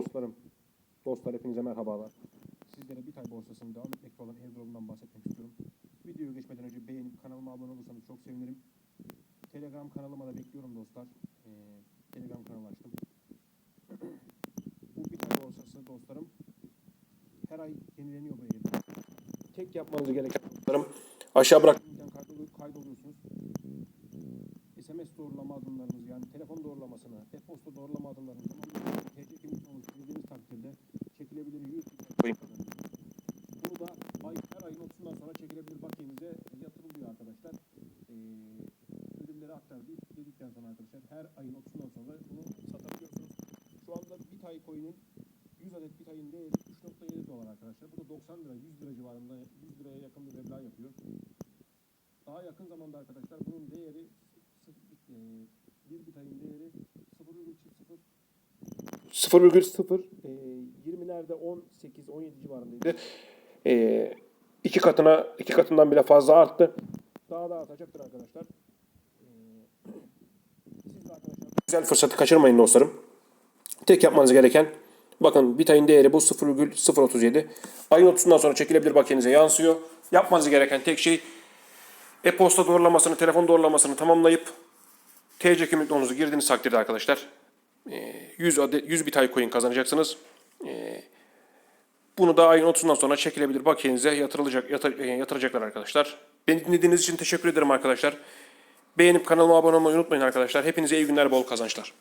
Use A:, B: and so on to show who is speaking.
A: Dostlarım, dostlar hepinize merhabalar. Sizlere Bitay borsasının devam etmekte olan airdrop'undan bahsetmek istiyorum. Videoya geçmeden önce beğenip kanalıma abone olursanız çok sevinirim. Telegram kanalıma da bekliyorum dostlar. Ee, Telegram kanalı açtım. Bu Bitay borsası dostlarım her ay yenileniyor bu airdrop. Tek yapmanız gereken dostlarım aşağı bırak kaydolu- kaydoluyorsunuz. SMS doğrulama adımlarınızı yani telefon doğrulamasını, e-posta doğrulama adımlarını tamamlayıp TC kimlik numarası girdiğiniz takdirde çekilebilir 100 coin kazanıyorsunuz. Bunu da ay, her ayın 30'undan sonra çekilebilir bakiyenize yatırılıyor arkadaşlar. Ee, deyip dedikten sonra arkadaşlar her ayın 30'undan sonra bunu satabiliyorsunuz. Şu anda bir tay coin'in 100 adet bir tayın değeri 3.7 dolar arkadaşlar. Bu da 90 lira, 100 lira civarında 100 liraya yakın bir meblağ yapıyor. Daha yakın zamanda arkadaşlar bunun değeri e, bir bitayın değeri 0,0 0,0 e, 20'lerde 18 17 civarındaydı. E, iki katına iki katından bile fazla arttı. Daha da artacaktır arkadaşlar. E, siz de arkadaşlar güzel fırsatı kaçırmayın dostlarım. Tek yapmanız gereken bakın bitayın değeri bu 0,037. Ayın 30'undan sonra çekilebilir bakiyenize yansıyor. Yapmanız gereken tek şey e-posta doğrulamasını, telefon doğrulamasını tamamlayıp TC kimlik numaranızı girdiğiniz takdirde arkadaşlar e, 100 adet 100 bitay coin kazanacaksınız. E, Bunu da ayın 30'undan sonra çekilebilir bakiyenize yatırılacak yatır, e, yatıracaklar arkadaşlar. Beni dinlediğiniz için teşekkür ederim arkadaşlar. Beğenip kanalıma abone olmayı unutmayın arkadaşlar. Hepinize iyi günler, bol kazançlar.